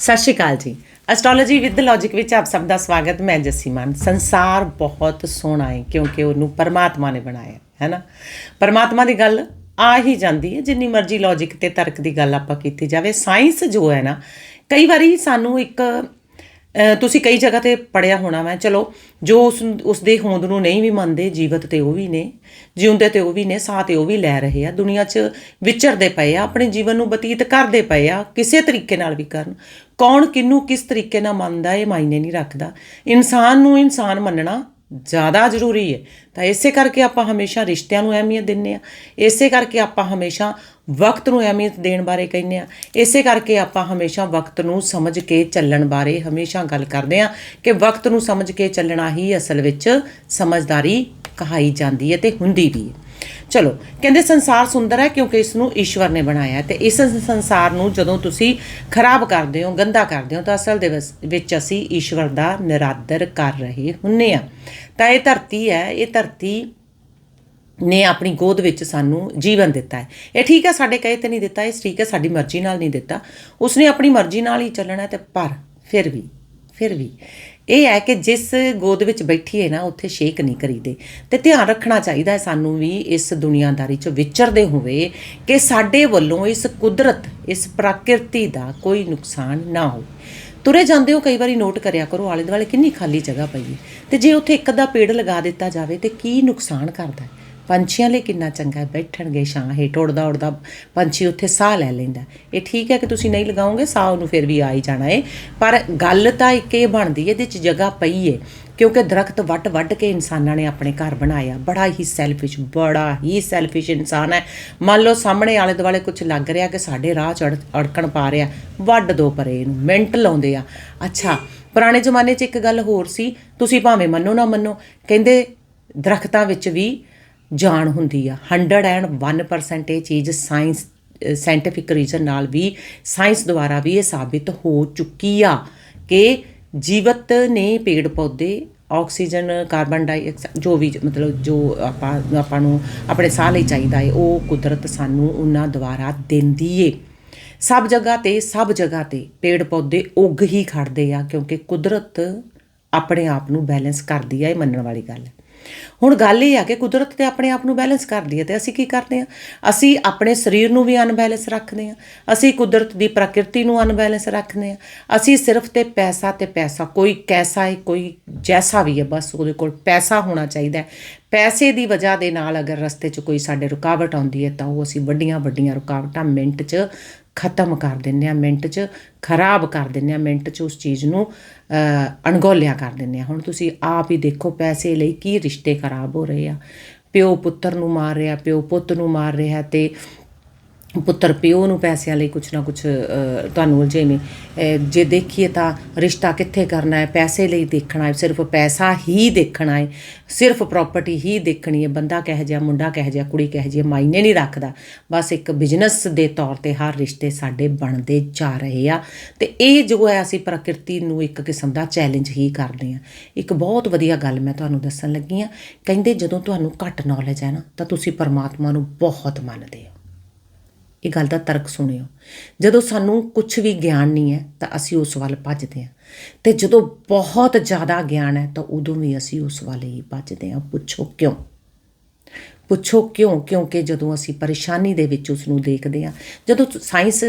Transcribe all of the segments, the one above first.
ਸਤਿ ਸ਼੍ਰੀ ਅਕਾਲ ਜੀ। Astrology with logic ਵਿੱਚ ਆਪ ਸਭ ਦਾ ਸਵਾਗਤ ਮੈਂ ਜੱਸੀਮਾਨ ਸੰਸਾਰ ਬਹੁਤ ਸੋਹਣਾ ਹੈ ਕਿਉਂਕਿ ਉਹਨੂੰ ਪਰਮਾਤਮਾ ਨੇ ਬਣਾਇਆ ਹੈ, ਨਾ? ਪਰਮਾਤਮਾ ਦੀ ਗੱਲ ਆ ਹੀ ਜਾਂਦੀ ਹੈ ਜਿੰਨੀ ਮਰਜ਼ੀ ਲੌਜੀਕ ਤੇ ਤਰਕ ਦੀ ਗੱਲ ਆਪਾਂ ਕੀਤੀ ਜਾਵੇ। ਸਾਇੰਸ ਜੋ ਹੈ ਨਾ ਕਈ ਵਾਰੀ ਸਾਨੂੰ ਇੱਕ ਤੁਸੀਂ ਕਈ ਜਗ੍ਹਾ ਤੇ ਪੜਿਆ ਹੋਣਾ ਮੈਂ ਚਲੋ, ਜੋ ਉਸ ਉਸ ਦੇ ਹੋਂਦ ਨੂੰ ਨਹੀਂ ਵੀ ਮੰਨਦੇ, ਜੀਵਤ ਤੇ ਉਹ ਵੀ ਨੇ, ਜਿਉਂਦੇ ਤੇ ਉਹ ਵੀ ਨੇ, ਸਾਹ ਤੇ ਉਹ ਵੀ ਲੈ ਰਹੇ ਆ। ਦੁਨੀਆ 'ਚ ਵਿਚਰਦੇ ਪਏ ਆ, ਆਪਣੇ ਜੀਵਨ ਨੂੰ ਬਤੀਤ ਕਰਦੇ ਪਏ ਆ, ਕਿਸੇ ਤਰੀਕੇ ਨਾਲ ਵੀ ਕਰਨ। ਕੌਣ ਕਿਹਨੂੰ ਕਿਸ ਤਰੀਕੇ ਨਾਲ ਮੰਨਦਾ, ਇਹ ਮਾਇਨੇ ਨਹੀਂ ਰੱਖਦਾ। ਇਨਸਾਨ ਨੂੰ ਇਨਸਾਨ ਮੰਨਣਾ ਜ਼ਿਆਦਾ ਜ਼ਰੂਰੀ ਹੈ। ਤਾਂ ਇਸੇ ਕਰਕੇ ਆਪਾਂ ਹਮੇਸ਼ਾ ਰਿਸ਼ਤਿਆਂ ਨੂੰ ਅਹਿਮੀਅਤ ਦਿੰਨੇ ਆ ਇਸੇ ਕਰਕੇ ਆਪਾਂ ਹਮੇਸ਼ਾ ਵਕਤ ਨੂੰ ਅਹਿਮੀਅਤ ਦੇਣ ਬਾਰੇ ਕਹਿੰਦੇ ਆ ਇਸੇ ਕਰਕੇ ਆਪਾਂ ਹਮੇਸ਼ਾ ਵਕਤ ਨੂੰ ਸਮਝ ਕੇ ਚੱਲਣ ਬਾਰੇ ਹਮੇਸ਼ਾ ਗੱਲ ਕਰਦੇ ਆ ਕਿ ਵਕਤ ਨੂੰ ਸਮਝ ਕੇ ਚੱਲਣਾ ਹੀ ਅਸਲ ਵਿੱਚ ਸਮਝਦਾਰੀ ਕਹਾਈ ਜਾਂਦੀ ਹੈ ਤੇ ਹੁੰਦੀ ਵੀ ਹੈ। ਚਲੋ, ਕਹਿੰਦੇ ਸੰਸਾਰ ਸੁੰਦਰ ਹੈ ਕਿਉਂਕਿ ਇਸ ਨੂੰ ਈਸ਼ਵਰ ਨੇ ਬਣਾਇਆ ਤੇ ਇਸ ਸੰਸਾਰ ਨੂੰ ਜਦੋਂ ਤੁਸੀਂ ਖਰਾਬ ਕਰਦੇ ਹੋ, ਗੰਦਾ ਕਰਦੇ ਹੋ, ਤਾਂ ਅਸਲ ਦੇ ਵਿੱਚ ਅਸੀਂ ਈਸ਼ਵਰ ਦਾ ਨਿਰਾਦਰ ਕਰ ਰਹੇ ਹੁੰਨੇ ਆ। ਤਾਂ ਇਹ ਧਰਤੀ ਹੈ, ਇਹ ਧਰਤੀ ਨੇ ਆਪਣੀ ਗੋਦ ਵਿੱਚ ਸਾਨੂੰ ਜੀਵਨ ਦਿੱਤਾ ਹੈ। ਇਹ ਠੀਕ ਹੈ, ਸਾਡੇ ਕਹੇ ਤੇ ਨਹੀਂ ਦਿੱਤਾ, ਇਹ ਠੀਕ ਹੈ, ਸਾਡੀ ਮਰਜ਼ੀ ਨਾਲ ਨਹੀਂ ਦਿੱਤਾ। ਉਸਨੇ ਆਪਣੀ ਮਰਜ਼ੀ ਨਾਲ ਹੀ ਚੱਲਣਾ ਹੈ ਤੇ ਪਰ ਫਿਰ ਵੀ ਫਿਰ ਵੀ ਇਹ ਹੈ ਕਿ ਜਿਸ ਗੋਦ ਵਿੱਚ ਬੈਠੀ ਹੈ ਨਾ, ਉੱਥੇ ਸ਼ੇਕ ਨਹੀਂ ਕਰੀਦੇ। ਤੇ ਧਿਆਨ ਰੱਖਣਾ ਚਾਹੀਦਾ ਹੈ ਸਾਨੂੰ ਵੀ ਇਸ ਦੁਨੀਆਦਾਰੀ 'ਚ ਵਿਚਰਦੇ ਹੋਵੇ ਕਿ ਸਾਡੇ ਵੱਲੋਂ ਇਸ ਕੁਦਰਤ, ਇਸ ਪ੍ਰਕਿਰਤੀ ਦਾ ਕੋਈ ਨੁਕਸਾਨ ਨਾ ਹੋਵੇ। ਤੁਰੇ ਜਾਂਦੇ ਹੋ, ਕਈ ਵਾਰੀ ਨੋਟ ਕਰਿਆ ਕਰੋ ਆਲੇ ਦੁਆਲੇ ਕਿੰਨੀ ਖਾਲੀ ਜਗ੍ਹਾ ਪਈ ਹੈ। ਤੇ ਜੇ ਉੱਥੇ ਇੱਕ ਅੱਧਾ ਪੇੜ ਲਗਾ ਦਿੱਤਾ ਜਾਵੇ, ਤੇ ਕੀ ਨੁਕਸਾਨ ਕਰਦਾ ਹੈ? ਪੰਛੀਆਂ ਲਈ ਕਿੰਨਾ ਚੰਗਾ ਬੈਠਣਗੇ ਛਾਂ ਹੇਠ, ਉੜਦਾ ਉੜਦਾ ਪੰਛੀ ਉੱਥੇ ਸਾਹ ਲੈ ਲੈਂਦਾ ਇਹ ਠੀਕ ਹੈ ਕਿ ਤੁਸੀਂ ਨਹੀਂ ਲਗਾਓਗੇ, ਸਾਹ ਉਹਨੂੰ ਫਿਰ ਵੀ ਆ ਹੀ ਜਾਣਾ ਏ ਪਰ ਗੱਲ ਤਾਂ ਇੱਕ ਇਹ ਬਣਦੀ ਹੈ, ਇਹਦੇ 'ਚ ਜਗ੍ਹਾ ਪਈ ਹੈ, ਕਿਉਂਕਿ ਦਰਖਤ ਵੱਟ ਵੱਢ ਕੇ ਇਨਸਾਨਾਂ ਨੇ ਆਪਣੇ ਘਰ ਬਣਾਇਆ। ਬੜਾ ਹੀ ਸੈਲਫਿਸ਼ ਬੜਾ ਹੀ ਸੈਲਫਿਸ਼ ਇਨਸਾਨ ਹੈ। ਮੰਨ ਲਓ ਸਾਹਮਣੇ ਆਲੇ ਦੁਆਲੇ ਕੁਝ ਲੱਗ ਰਿਹਾ ਕਿ ਸਾਡੇ ਰਾਹ ਚ ਅੜਕਣ ਪਾ ਰਿਹਾ, ਵੱਢ ਦੋ ਪਰੇ ਇਹਨੂੰ, ਮਿੰਟ ਲਾਉਂਦੇ ਆ। ਅੱਛਾ, ਪੁਰਾਣੇ ਜ਼ਮਾਨੇ 'ਚ ਇੱਕ ਗੱਲ ਹੋਰ ਸੀ, ਤੁਸੀਂ ਭਾਵੇਂ ਮੰਨੋ ਨਾ ਮੰਨੋ, ਕਹਿੰਦੇ ਦਰਖਤਾਂ ਵਿੱਚ ਵੀ ਜਾਣ ਹੁੰਦੀ ਆ। 101% ਇਹ ਚੀਜ਼ ਸਾਇੰਸ ਸਾਇੰਟੀਫਿਕ ਰੀਜ਼ਨ ਨਾਲ ਵੀ ਸਾਇੰਸ ਦੁਆਰਾ ਵੀ ਇਹ ਸਾਬਿਤ ਹੋ ਚੁੱਕੀ ਆ ਕਿ ਜੀਵਤ ਨੇ ਪੇੜ ਪੌਦੇ ਆਕਸੀਜਨ ਕਾਰਬਨ ਡਾਈਆਕਸਾਈਡ ਜੋ ਵੀ ਮਤਲਬ ਜੋ ਆਪਾਂ ਆਪਾਂ ਨੂੰ ਆਪਣੇ ਸਾਹ ਲਈ ਚਾਹੀਦਾ ਹੈ ਉਹ ਕੁਦਰਤ ਸਾਨੂੰ ਉਹਨਾਂ ਦੁਆਰਾ ਦਿੰਦੀ ਏ। ਸਭ ਜਗ੍ਹਾ ਤੇ, ਸਭ ਜਗ੍ਹਾ ਤੇ ਪੇੜ ਪੌਦੇ ਉੱਗ ਹੀ ਖੜਦੇ ਆ ਕਿਉਂਕਿ ਕੁਦਰਤ ਆਪਣੇ ਆਪ ਨੂੰ ਬੈਲੈਂਸ ਕਰਦੀ ਆ, ਇਹ ਮੰਨਣ ਵਾਲੀ ਗੱਲ ਹੈ ਹੁਣ ਗੱਲ ਇਹ ਆ ਕਿ ਕੁਦਰਤ ਤੇ ਆਪਣੇ ਆਪ ਨੂੰ ਬੈਲੈਂਸ ਕਰਦੀ ਹੈ ਤੇ ਅਸੀਂ ਕੀ ਕਰਦੇ ਆ ਅਸੀਂ ਆਪਣੇ ਸਰੀਰ ਨੂੰ ਵੀ ਅਨਬੈਲੈਂਸ ਰੱਖਦੇ ਆ ਅਸੀਂ ਕੁਦਰਤ ਦੀ ਪ੍ਰਕਿਰਤੀ ਨੂੰ ਅਨਬੈਲੈਂਸ ਰੱਖਦੇ ਆ ਅਸੀਂ ਸਿਰਫ ਤੇ ਪੈਸਾ ਤੇ ਪੈਸਾ, ਕੋਈ ਕੈਸਾ ਹੈ, ਕੋਈ ਜੈਸਾ ਵੀ ਹੈ, ਬਸ ਉਹਦੇ ਕੋਲ ਪੈਸਾ ਹੋਣਾ ਚਾਹੀਦਾ ਹੈ। ਪੈਸੇ ਦੀ ਵਜ੍ਹਾ ਦੇ ਨਾਲ ਅਗਰ ਰਸਤੇ 'ਚ ਕੋਈ ਸਾਡੇ ਰੁਕਾਵਟ ਆਉਂਦੀ ਹੈ ਤਾਂ ਉਹ ਅਸੀਂ ਵੱਡੀਆਂ ਵੱਡੀਆਂ ਰੁਕਾਵਟਾਂ ਮਿੰਟ 'ਚ ਖਤਮ ਕਰ ਦਿੰਦੇ ਆ ਮਿੰਟ 'ਚ ਖਰਾਬ ਕਰ ਦਿੰਦੇ ਆ ਮਿੰਟ 'ਚ ਉਸ ਚੀਜ਼ ਨੂੰ ਅ, ਅਣਗੌਲਿਆ ਕਰ ਦਿੰਦੇ ਆ। ਹੁਣ ਤੁਸੀਂ ਆਪ ਹੀ ਦੇਖੋ ਪੈਸੇ ਲਈ ਕੀ ਰਿਸ਼ਤੇ ਖਰਾਬ ਹੋ ਰਹੇ ਆ। ਪਿਓ ਪੁੱਤਰ ਨੂੰ ਮਾਰ ਰਿਹਾ ਪਿਓ ਪੁੱਤ ਨੂੰ ਮਾਰ ਰਿਹਾ ਤੇ ਪੁੱਤਰ ਪਿਓ ਨੂੰ ਪੈਸਿਆਂ ਲਈ ਕੁਛ ਨਾ ਕੁਛ ਤੁਹਾਨੂੰ ਜਿਵੇਂ ਅ, ਜੇ ਦੇਖੀਏ ਤਾਂ ਰਿਸ਼ਤਾ ਕਿੱਥੇ ਕਰਨਾ ਹੈ? ਪੈਸੇ ਲਈ ਦੇਖਣਾ ਹੈ ਸਿਰਫ ਪੈਸਾ ਹੀ ਦੇਖਣਾ ਹੈ ਸਿਰਫ ਪ੍ਰਾਪਰਟੀ ਹੀ ਦੇਖਣੀ ਹੈ। ਬੰਦਾ ਕਹਿ ਜਿਹਾ ਮੁੰਡਾ ਕਹਿ ਜਿਹਾ ਕੁੜੀ ਕਹਿ ਜਿਹਾ ਮਾਇਨੇ ਨਹੀਂ ਰੱਖਦਾ। ਬਸ ਇੱਕ ਬਿਜ਼ਨਸ ਦੇ ਤੌਰ ਤੇ ਹਰ ਰਿਸ਼ਤੇ ਸਾਡੇ ਬਣਦੇ ਜਾ ਰਹੇ ਆ। ਤੇ ਇਹ ਜੋ ਹੈ ਅਸੀਂ ਪ੍ਰਕਿਰਤੀ ਨੂੰ ਇੱਕ ਕਿਸਮ ਦਾ ਚੈਲੰਜ ਹੀ ਕਰਦੇ ਆ ਇੱਕ ਬਹੁਤ ਵਧੀਆ ਗੱਲ ਮੈਂ ਤੁਹਾਨੂੰ ਦੱਸਣ ਲੱਗੀ ਆ ਕਹਿੰਦੇ ਜਦੋਂ ਤੁਹਾਨੂੰ ਘੱਟ ਨੌਲੇਜ ਹੈ ਨਾ ਤਾਂ ਤੁਸੀਂ ਪਰਮਾਤਮਾ ਨੂੰ ਬਹੁਤ ਮੰਨਦੇ ਹੋ। ਇਹ ਗੱਲ ਦਾ ਤਰਕ ਸੁਣਿਓ। ਜਦੋਂ ਸਾਨੂੰ ਕੁਝ ਵੀ ਗਿਆਨ ਨਹੀਂ ਹੈ, ਤਾਂ ਅਸੀਂ ਉਸ ਵੱਲ ਭੱਜਦੇ ਹਾਂ। ਤੇ ਜਦੋਂ ਬਹੁਤ ਜ਼ਿਆਦਾ ਗਿਆਨ ਹੈ, ਤਾਂ ਉਦੋਂ ਵੀ ਅਸੀਂ ਉਸ ਵੱਲ ਹੀ ਭੱਜਦੇ ਹਾਂ। ਪੁੱਛੋ ਕਿਉਂ? ਪੁੱਛੋ ਕਿਉਂ? ਕਿਉਂਕਿ ਜਦੋਂ ਅਸੀਂ ਪਰੇਸ਼ਾਨੀ ਦੇ ਵਿੱਚ ਉਸ ਨੂੰ ਦੇਖਦੇ ਹਾਂ, ਜਦੋਂ ਸਾਇੰਸ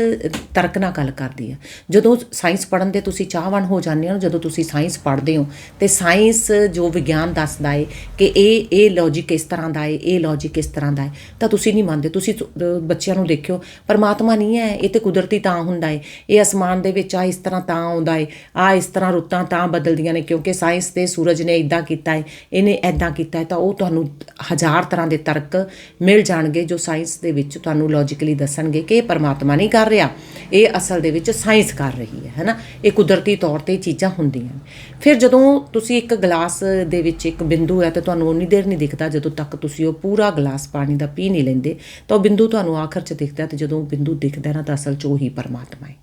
ਤਰਕ ਨਾਲ ਗੱਲ ਕਰਦੀ ਆ, ਜਦੋਂ ਸਾਇੰਸ ਪੜ੍ਹਨ ਦੇ ਤੁਸੀਂ ਚਾਹਵਾਨ ਹੋ ਜਾਂਦੇ ਹੋ ਜਦੋਂ ਤੁਸੀਂ ਸਾਇੰਸ ਪੜ੍ਹਦੇ ਹੋ, ਤੇ ਸਾਇੰਸ ਜੋ ਵਿਗਿਆਨ ਦੱਸਦਾ ਹੈ ਕਿ ਇਹ ਇਹ ਲੌਜੀਕ ਇਸ ਤਰ੍ਹਾਂ ਦਾ ਏ, ਇਹ ਲੌਜੀਕ ਇਸ ਤਰ੍ਹਾਂ ਦਾ ਹੈ ਤਾਂ ਤੁਸੀਂ ਨਹੀਂ ਮੰਨਦੇ। ਤੁਸੀਂ ਬੱਚਿਆਂ ਨੂੰ ਦੇਖਿਓ, ਪਰਮਾਤਮਾ ਨਹੀਂ ਹੈ, ਇਹ ਤੇ ਕੁਦਰਤੀ ਤਾਂ ਹੁੰਦਾ ਹੈ ਇਹ ਅਸਮਾਨ ਦੇ ਵਿੱਚ ਆ, ਇਸ ਤਰ੍ਹਾਂ ਤਾਂ ਆਉਂਦਾ ਏ, ਆ, ਇਸ ਤਰ੍ਹਾਂ ਰੁੱਤਾਂ ਤਾਂ ਬਦਲਦੀਆਂ ਨੇ, ਕਿਉਂਕਿ ਸਾਇੰਸ ਤੇ ਸੂਰਜ ਨੇ ਇਦਾਂ ਕੀਤਾ ਹੈ ਇਹਨੇ ਐਦਾਂ ਕੀਤਾ ਹੈ ਤਾਂ ਉਹ ਤੁਹਾਨੂੰ ਹਜ਼ਾਰ ਤਰ੍ਹਾਂ ਦੇ ਤਰਕ ਮਿਲ ਜਾਣਗੇ ਜੋ ਸਾਇੰਸ ਦੇ ਵਿੱਚ ਤੁਹਾਨੂੰ ਲੌਜੀਕਲੀ ਦੱਸਣਗੇ ਕਿ ਇਹ ਪਰਮਾਤਮਾ ਨਹੀਂ ਕਰ ਰਿਹਾ, ਇਹ ਅਸਲ ਦੇ ਵਿੱਚ ਸਾਇੰਸ ਕਰ ਰਹੀ ਹੈ, ਹੈਨਾ? ਇਹ ਕੁਦਰਤੀ ਤੌਰ ਤੇ ਚੀਜ਼ਾਂ ਹੁੰਦੀਆਂ ਫਿਰ ਜਦੋਂ ਤੁਸੀਂ ਇੱਕ ਗਲਾਸ ਦੇ ਵਿੱਚ ਇੱਕ ਬਿੰਦੂ ਹੈ ਤੇ ਤੁਹਾਨੂੰ ਉਨੀ ਦੇਰ ਨਹੀਂ ਦਿਖਦਾ, ਜਦੋਂ ਤੱਕ ਤੁਸੀਂ ਉਹ ਪੂਰਾ ਗਲਾਸ ਪਾਣੀ ਦਾ ਪੀ ਨਹੀਂ ਲੈਂਦੇ, ਤਾਂ ਉਹ ਬਿੰਦੂ ਤੁਹਾਨੂੰ ਆਖਰ 'ਚ ਦਿਖਦਾ ਤੇ ਜਦੋਂ ਬਿੰਦੂ ਦਿਖਦਾ ਨਾ, ਤਾਂ ਅਸਲ 'ਚ ਉਹੀ ਪਰਮਾਤਮਾ ਹੈ।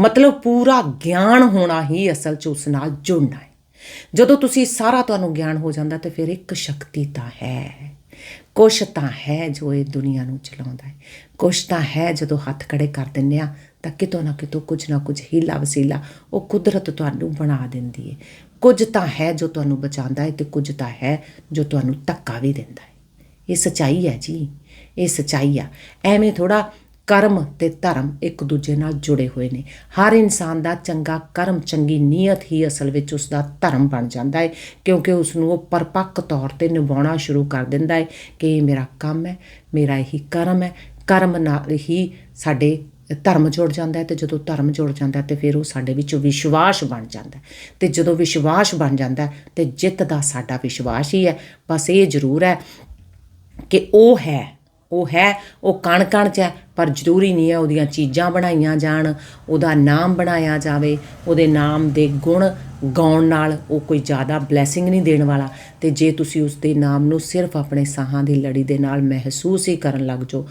ਮਤਲਬ ਪੂਰਾ ਗਿਆਨ ਹੋਣਾ ਹੀ ਅਸਲ 'ਚ ਉਸ ਨਾਲ ਜੁੜਨਾ ਹੈ। ਜਦੋਂ ਤੁਸੀਂ ਸਾਰਾ ਤੁਹਾਨੂੰ ਗਿਆਨ ਹੋ ਜਾਂਦਾ ਤੇ ਫਿਰ ਇੱਕ ਸ਼ਕਤੀ ਤਾਂ ਹੈ। ਕੁਛ ਤਾਂ ਹੈ ਜੋ ਇਹ ਦੁਨੀਆ ਨੂੰ ਚਲਾਉਂਦਾ ਹੈ। ਕੁਛ ਤਾਂ ਹੈ ਜਦੋਂ ਹੱਥ ਖੜੇ ਕਰ ਦਿੰਨੇ ਆ ਤਾਂ ਕਿਤੋਂ ਨਾ ਕਿਤੋਂ ਕੁਝ ਨਾ ਕੁਝ ਹੀਲਾ ਵਸੀਲਾ ਉਹ ਕੁਦਰਤ ਤੁਹਾਨੂੰ ਬਣਾ ਦਿੰਦੀ ਹੈ। ਕੁਝ ਤਾਂ ਹੈ ਜੋ ਤੁਹਾਨੂੰ ਬਚਾਉਂਦਾ ਹੈ ਤੇ ਕੁਝ ਤਾਂ ਹੈ ਜੋ ਤੁਹਾਨੂੰ ਧੱਕਾ ਵੀ ਦਿੰਦਾ ਹੈ। ਇਹ ਸਚਾਈ ਹੈ ਜੀ। ਇਹ ਸਚਾਈ ਆ। ਐਵੇਂ ਥੋੜਾ ਕਰਮ ਤੇ ਧਰਮ ਇੱਕ ਦੂਜੇ ਨਾਲ ਜੁੜੇ ਹੋਏ ਨੇ। ਹਰ ਇਨਸਾਨ ਦਾ ਚੰਗਾ ਕਰਮ, ਚੰਗੀ ਨੀਅਤ ਹੀ ਅਸਲ ਵਿੱਚ ਉਸ ਦਾ ਧਰਮ ਬਣ ਜਾਂਦਾ ਹੈ, ਕਿਉਂਕਿ ਉਸ ਨੂੰ ਉਹ ਪਰਪੱਕ ਤੌਰ ਤੇ ਨਿਭਾਉਣਾ ਸ਼ੁਰੂ ਕਰ ਦਿੰਦਾ ਹੈ ਕਿ ਇਹ ਮੇਰਾ ਕੰਮ ਹੈ, ਮੇਰਾ ਇਹੀ ਕਰਮ ਹੈ। ਕਰਮ ਨਾਲ ਹੀ ਸਾਡੇ ਧਰਮ ਜੁੜ ਜਾਂਦਾ ਹੈ ਤੇ ਜਦੋਂ ਧਰਮ ਜੁੜ ਜਾਂਦਾ ਹੈ ਤੇ ਫਿਰ ਉਹ ਸਾਡੇ ਵਿੱਚ ਵਿਸ਼ਵਾਸ ਬਣ ਜਾਂਦਾ ਹੈ। ਤੇ ਜਦੋਂ ਵਿਸ਼ਵਾਸ ਬਣ ਜਾਂਦਾ ਹੈ ਤੇ ਜਿੱਤ ਦਾ ਸਾਡਾ ਵਿਸ਼ਵਾਸ ਹੀ ਹੈ। ਬਸ ਇਹ ਜ਼ਰੂਰ ਹੈ ਕਿ ਉਹ ਹੈ ਉਹ ਹੈ, ਉਹ ਕਣ ਕਣ ਚ ਹੈ, ਪਰ ਜ਼ਰੂਰੀ ਨਹੀਂ ਹੈ ਉਹਦੀਆਂ ਚੀਜ਼ਾਂ ਬਣਾਈਆਂ ਜਾਣ, ਉਹਦਾ ਨਾਮ ਬਣਾਇਆ ਜਾਵੇ, ਉਹਦੇ ਨਾਮ ਦੇ ਗੁਣ ਗਾਉਣ ਨਾਲ ਉਹ ਕੋਈ ਜ਼ਿਆਦਾ ਬਲੇਸਿੰਗ ਨਹੀਂ ਦੇਣ ਵਾਲਾ। ਤੇ ਜੇ ਤੁਸੀਂ ਉਸ ਦੇ ਨਾਮ ਨੂੰ ਸਿਰਫ ਆਪਣੇ ਸਾਹਾਂ ਦੀ ਲੜੀ ਦੇ ਨਾਲ ਮਹਿਸੂਸ ਹੀ ਕਰਨ ਲੱਗ ਜਾਓ,